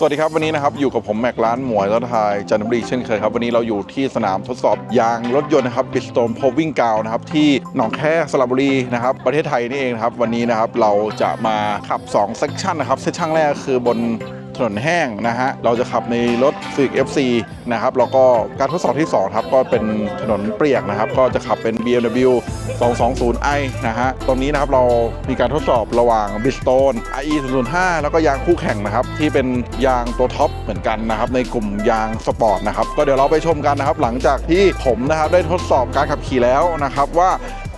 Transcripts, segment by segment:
สวัสดีครับวันนี้นะครับอยู่กับผมแม็กร้านหมวยรถไทยจันทบุรีเช่นเคยครับวันนี้เราอยู่ที่สนามทดสอบยางรถยนต์นะครับบิสโตมพวิ่งกาวนะครับที่หนองแค่สระบุรีนะครับประเทศไทยนี่เองครับวันนี้นะครับเราจะมาขับ2เซสชั่นนะครับเซสชั่นแรกคือบน ถนนแห้งนะฮะ เราจะขับในรถ Civic FC นะครับ แล้วก็การทดสอบที่2ครับ ก็เป็นถนนเปียกนะครับ ก็จะขับเป็น BMW 220i นะฮะ ตรงนี้นะครับเรามีการทดสอบระหว่าง Bridgestone IE 005แล้วก็ยางคู่แข่งนะครับ ที่เป็นยางตัวท็อปเหมือนกันนะครับ ในกลุ่มยางสปอร์ตนะครับ ก็เดี๋ยวเราไปชมกันนะครับ หลังจากที่ผมนะครับได้ทดสอบการขับขี่แล้วนะครับ ว่า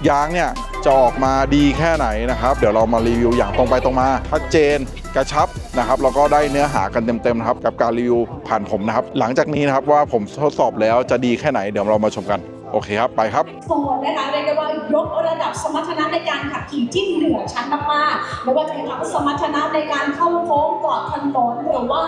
ยางเนี่ยจะออกมาดีแค่ไหนนะครับ เดี๋ยวเรามารีวิวอย่างตรงไปตรงมาชัดเจน กระชับนะครับแล้วก็ได้เนื้อหากันเต็มๆนะครับกับการรีวิวผ่านผมนะครับหลังจากนี้นะครับว่าผมทดสอบแล้วจะดีแค่ไหนเดี๋ยวเรามาชมกัน โอเคครับ ไปครับโซนนะคะเรียกได้ว่ายกระดับสมรรถนะในการขับขี่ที่เหนือชั้นมากๆไม่ว่าจะเป็นทั้งสมรรถนะในการเข้าโค้งเกาะถนนหรือว่า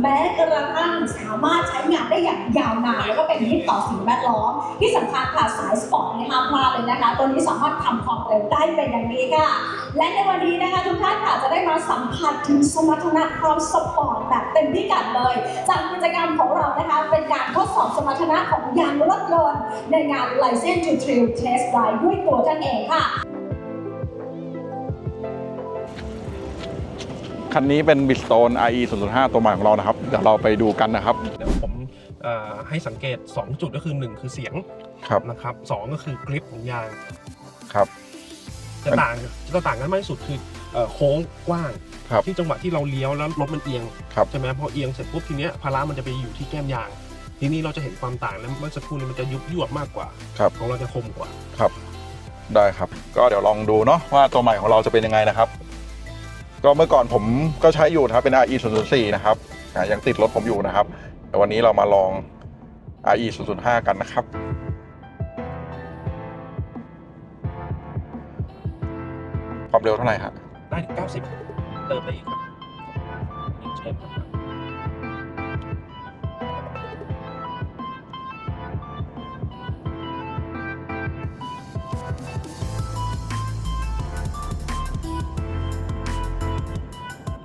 แม้กระทั่งสามารถใช้งานได้อย่างยาวนานแล้วก็เป็นมิตรต่อสิ่งแวดล้อม ที่สำคัญค่ะสายสปอร์ตนี่ห้าพลาดเลยนะคะ ตัวนี้สามารถทำความเร็วได้เป็นอย่างดีค่ะ และในวันนี้นะคะทุกท่านค่ะจะได้มาสัมผัสถึงสมรรถนะความสปอร์ตแบบเต็มพิกัดเลย จากกิจกรรมของเรานะคะเป็นการทดสอบสมรรถนะของยางรถยนต์ในงาน License to Trail Test Drive ด้วยตัวท่านเองค่ะ คันนี้เป็น Bridgestone IE 005 ตัวใหม่ของเรานะครับ เดี๋ยวเราไปดูกันนะครับ เดี๋ยวผมเอ่อให้สังเกต 2 จุดก็คือ 1 คือเสียงครับ นะครับสองก็คือกริปของยาง ครับ จะต่างจะต่างกันมากที่สุดคือเอ่อโค้งกว้าง ครับที่จังหวะที่เราเลี้ยวแล้วรถมันเอียงครับ ใช่ไหมพอเอียงเสร็จปุ๊บทีเนี้ยภาระมันจะไปอยู่ที่แก้มยาง ทีนี้เราจะเห็นความต่างแล้วเมื่อสักครู่นี้มันจะยุบยวบมากกว่า ครับ ของเราจะคมกว่า ครับ ได้ครับ ก็เดี๋ยวลองดูเนาะว่าตัวใหม่ของเราจะเป็นยังไงนะครับ ก็เมื่อก่อนผมก็ใช้อยู่นะครับเป็น RE 004นะครับอ่ายังติดรถผมอยู่นะครับแต่วันนี้เรามาลอง RE 005กันนะครับความเร็วเท่าไหร่ฮะได้ถึง90 เติมได้อีกครับ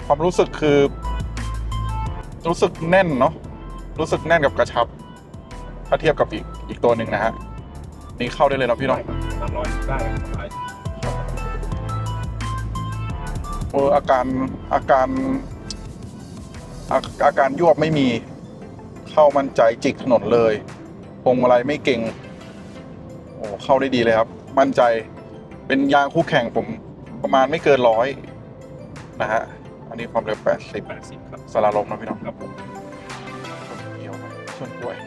ครับความรู้สึกคือ รู้สึกแน่นเนาะรู้สึกแน่นกับกระชับ ถ้าเทียบกับอีกอีกตัวหนึ่งนะฮะนี่เข้าได้เลยเนาะพี่เน้องได้ครับสามร้อยได้ครับสบายเอออาการอาการอาอาการยวบไม่มี เข้ามั่นใจจิกถนนเลยพวงมาลัยไม่เก่งโอ้เข้าได้ดีเลยครับ มั่นใจเป็นยางคู่แข่งผมประมาณไม่เกินร้อยนะฮะ อันนี้ความเร็ว 80 80ครับสลาลมนะพี่น้องครับผมเกี่ยวไหมส่วนกล้วย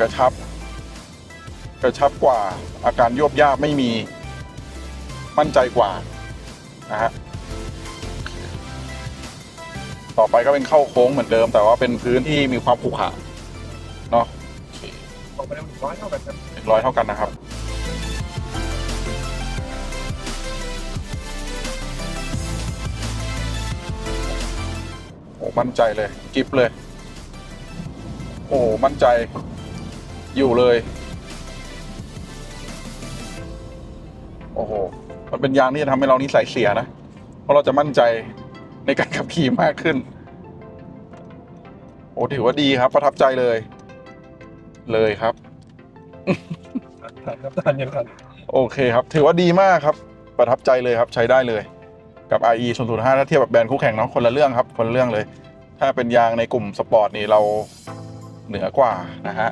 กระชับ กระชับกว่าอาการยวบยาบไม่มีมั่นใจกว่านะฮะ ต่อไปก็เป็นเข้าโค้งเหมือนเดิม แต่ว่าเป็นพื้นที่มีความขรุขระเนาะออกไปแล้วร้อยเท่ากันครับหนึ่งร้อยเท่ากันนะครับโอ้มั่นใจเลยกิฟเลย โอ้มั่นใจอยู่เลย โอ้โหมันเป็นยางที่จะทำให้เรานิสัยเสียนะ เพราะเราจะมั่นใจ ในการขับขี่มากขึ้น โอ้ถือว่าดีครับ ประทับใจเลย เลยครับ ทันครับทันยังทันโอเคครับ ถือว่าดีมากครับ ประทับใจเลยครับ ใช้ได้เลย กับ IE 005ถ้าเทียบกับแบรนด์คู่แข่งเนาะคนละเรื่องครับ คนละเรื่องเลย ถ้าเป็นยางในกลุ่มสปอร์ตนี่เราเหนือกว่านะฮะ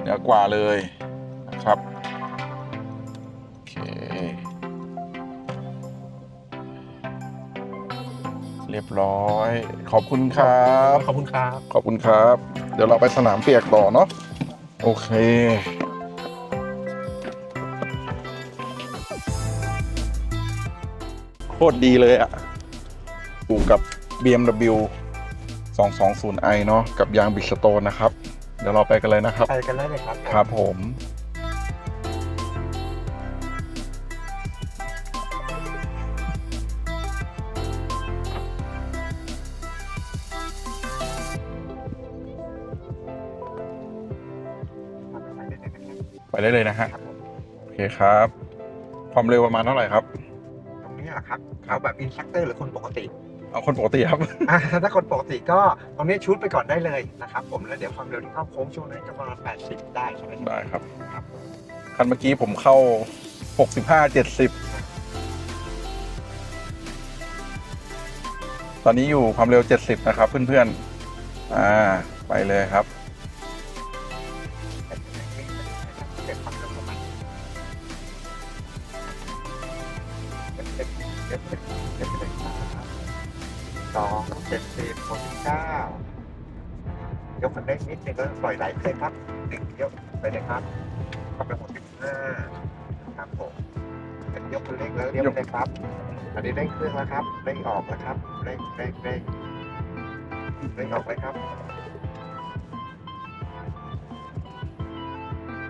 เหนือกว่าเลยนะครับ โอเค รียบร้อย ขอบคุณครับ ขอบคุณครับ ขอบคุณครับ เดี๋ยวเราไปสนามเปียกต่อเนาะโอเคโคตรดีเลยอะอยู่กับ BMW 220i เนาะกับยางบิสโตนนะครับ เดี๋ยวเราไปกันเลยนะครับ ไปกันได้เลยครับ ครับผม ไปได้เลยนะฮะครับผมโอเคครับ ความเร็วประมาณเท่าไหร่ครับ ตรงนี้อะครับเอาแบบอินสตรัคเตอร์หรือคนปกติเอาคนปกติครับ อ่าถ้าคนปกติก็ตรงนี้ชุดไปก่อนได้เลยนะครับผมแล้วเดี๋ยวความเร็วที่เข้าโค้งช่วงนั้นจะประมาณ80 ได้ใช่ไหมได้ครับ ครับคันเมื่อกี้ผมเข้า 65 70 ตอนนี้อยู่ความเร็ว 70 นะครับเพื่อนๆ อ่า ไปเลยครับ เก็บเก็บเลยครับสองเจ็ดสิบหกสิบเก้ายกคันเร่งนิดนึงแล้วปล่อยไหลไปเลยครับหนึ่งยกไปเลยครับความเร็วหกสิบห้าครับผมยกคันเร่งแล้วเลี้ยวไปเลยครับ อันนี้เร่งเครื่องแล้วครับเร่งออกแล้วครับเร่งเร่งเร่งเร่งออกเลยครับ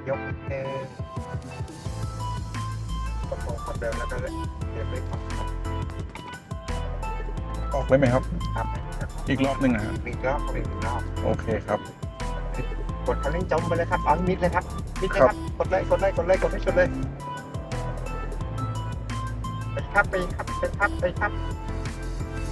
ยกนิดนึงประคองความเร็วแล้วก็เร่งเร่งเร่งอ อกครับออกเลยไหมครับ ครับอีกรอบหนึ่งนะฮะมีรอบอีกหนึ่งรอบโอเคครับ กดคันเร่งจมไปเลยครับออนมิดเลยครับมิดเลยครับกดเลยกดเลยกดเลยกดไม่สุดเลยไปครับไปครับไปครับไปครับ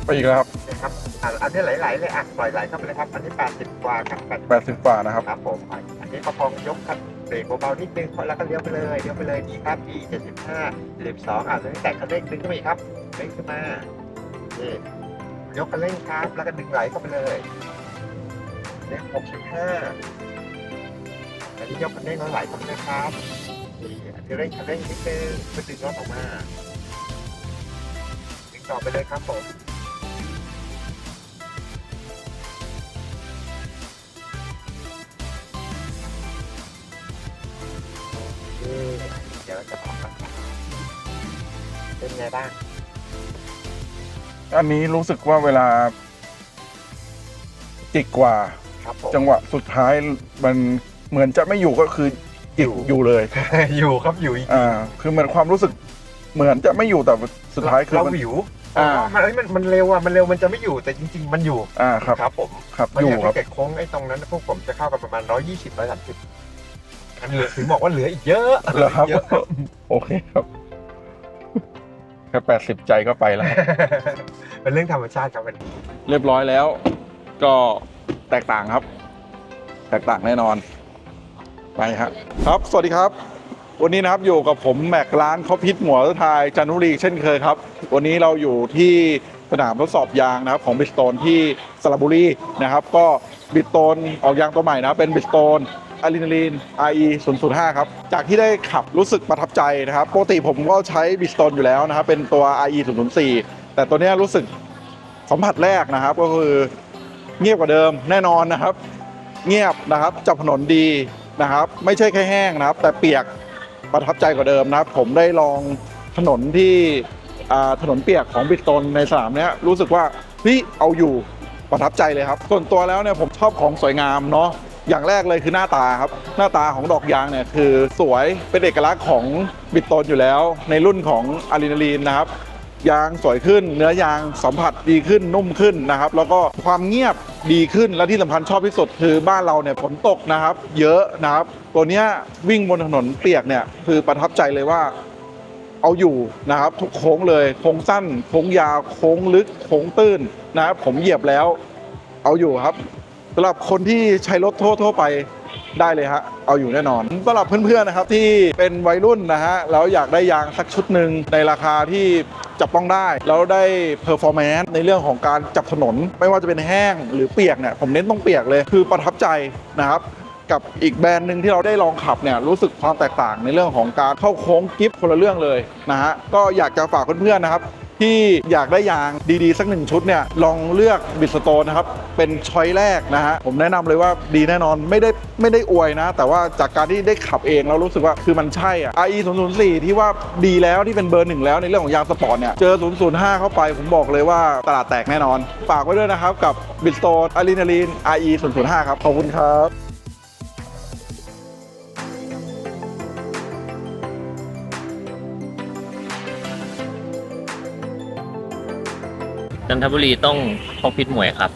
ไปอีกแล้วครับนะครับอะอันนี้ไหลๆเลยอะปล่อยไหลเข้าไปเลยครับ อันนี้80กว่าครับ80 80กว่านะครับครับผมอะอันนี้ประคองยกครับ เบรกเบาๆนิดนึงแล้วก็เลี้ยวไปเลยเลี้ยวไปเลยดีครับดี75 72อะตอนนี้แตะคันเร่งดึงขึ้นมาอีกครับเร่งขึ้นมานี่ยกคันเร่งครับ แล้วก็ดึงไหลเข้าไปเลยเลข65อันนี้ยกคันเร่งแล้วไหลเข้าไปเลยครับนี่อันนี้เร่งคันเร่งนิดนึงเพื่อดึงรถออกมาดึงต่อไปเลยครับผม นี่เดี๋ยวจะออกกันเป็นไงบ้าง อันนี้รู้สึกว่าเวลาจิกกว่า ครับผม จังหวะสุดท้ายมันเหมือนจะไม่อยู่ก็คือจิกอยู่เลย อยู่ครับอยู่อีกอ่า คือเหมือนความรู้สึกเหมือนจะไม่อยู่แต่สุดท้ายคือเรามันหวิวอ่ามันเอ้ยมันมันเร็วอะมันเร็วมันจะไม่อยู่แต่จริง ๆ มันอยู่อ่าครับ ครับผมครับมันอยู่อย่างครัถ้าบ เกิดโค้งไอ้ตรงนั้นพวกผมจะเข้ากันประมาณ 120 130อันเหลือ ถึงบอกว่าเหลืออีกเยอะเหรอครับเยอะโอเคครับแค่แปดสิบใจก็ไปแล้ว เป็นเรื่องธรรมชาติครับมันเรียบร้อยแล้ว ก็แตกต่างครับ แตกต่างแน่นอน ไปครับครับ สวัสดีครับ วันนี้นะครับอยู่กับผมแม็กร้านเขาพิษหมวไทยจันทบุรีเช่นเคยครับ วันนี้เราอยู่ที่สนามทดสอบยางนะครับของบิสโตนที่สระบุรีนะครับ ก็บิสโตนออกยางตัวใหม่นะครับเป็นบิสโตน อะลีนาลีน RE 005ครับ จากที่ได้ขับรู้สึกประทับใจนะครับ ปกติผมก็ใช้บิสโตนอยู่แล้วนะครับ เป็นตัว RE 004แต่ตัวนี้รู้สึกสัมผัสแรกนะครับ ก็คือเงียบกว่าเดิมแน่นอนนะครับ เงียบนะครับจับถนนดีนะครับ ไม่ใช่แค่แห้งนะครับ แต่เปียกประทับใจกว่าเดิมนะครับ ผมได้ลองถนนที่ถนนเปียกของบิสโตนในสนามเนี้ยรู้สึกว่าเฮ้ยเอาอยู่ประทับใจเลยครับ ส่วนตัวแล้วเนี่ยผมชอบของสวยงามเนาะ อย่างแรกเลยคือหน้าตาครับ หน้าตาของดอกยางเนี่ยคือสวยเป็นเอกลักษณ์ของบิสโตนอยู่แล้ว ในรุ่นของอะลีนาลีนนะครับยางสวยขึ้น เนื้อยางสัมผัสดีขึ้นนุ่มขึ้นนะครับ แล้วก็ความเงียบดีขึ้นและที่สำคัญชอบที่สุดคือบ้านเราเนี่ยฝนตกนะครับ เยอะนะครับ ตัวเนี้ยวิ่งบนถนนเปียกเนี่ยคือประทับใจเลยว่าเอาอยู่นะครับ ทุกโค้งเลยโค้งสั้นโค้งยาวโค้งลึกโค้งตื้นนะครับผมเหยียบแล้ว เอาอยู่ครับ สำหรับคนที่ใช้รถทั่วๆไปได้เลยฮะ เอาอยู่แน่นอนสำหรับเพื่อนๆนะครับที่เป็นวัยรุ่นนะฮะ แล้วอยากได้ยางสักชุดหนึ่งในราคาที่จับต้องได้ แล้วได้เพอร์ฟอร์แมนซ์ในเรื่องของการจับถนน ไม่ว่าจะเป็นแห้งหรือเปียกเนี่ย ผมเน้นต้องเปียกเลย คือประทับใจนะครับกับอีกแบรนด์หนึ่งที่เราได้ลองขับเนี่ยรู้สึกความแตกต่างในเรื่องของการเข้าโค้งกิฟต์คนละเรื่องเลยนะฮะก็อยากจะฝากเพื่อนๆนะครับ ที่อยากได้ยางดีๆ สักหนึ่งชุดเนี่ยลองเลือกบิสโตนนะครับ เป็นช้อยแรกนะฮะ ผมแนะนำเลยว่าดีแน่นอนไม่ได้ไม่ได้อวยนะ แต่ว่าจากการที่ได้ขับเองแล้วรู้สึกว่าคือมันใช่อะ IE 004ที่ว่าดีแล้วที่เป็นเบอร์หนึ่งแล้วในเรื่องของยางสปอร์ตเนี่ย เจอ 005 เข้าไปผมบอกเลยว่าตลาดแตกแน่นอน ฝากไว้ด้วยนะครับกับบิสโตนอะลีนาลีน IE 005ครับขอบคุณครับ จันทบุรีต้องพกพิษหมวยครับ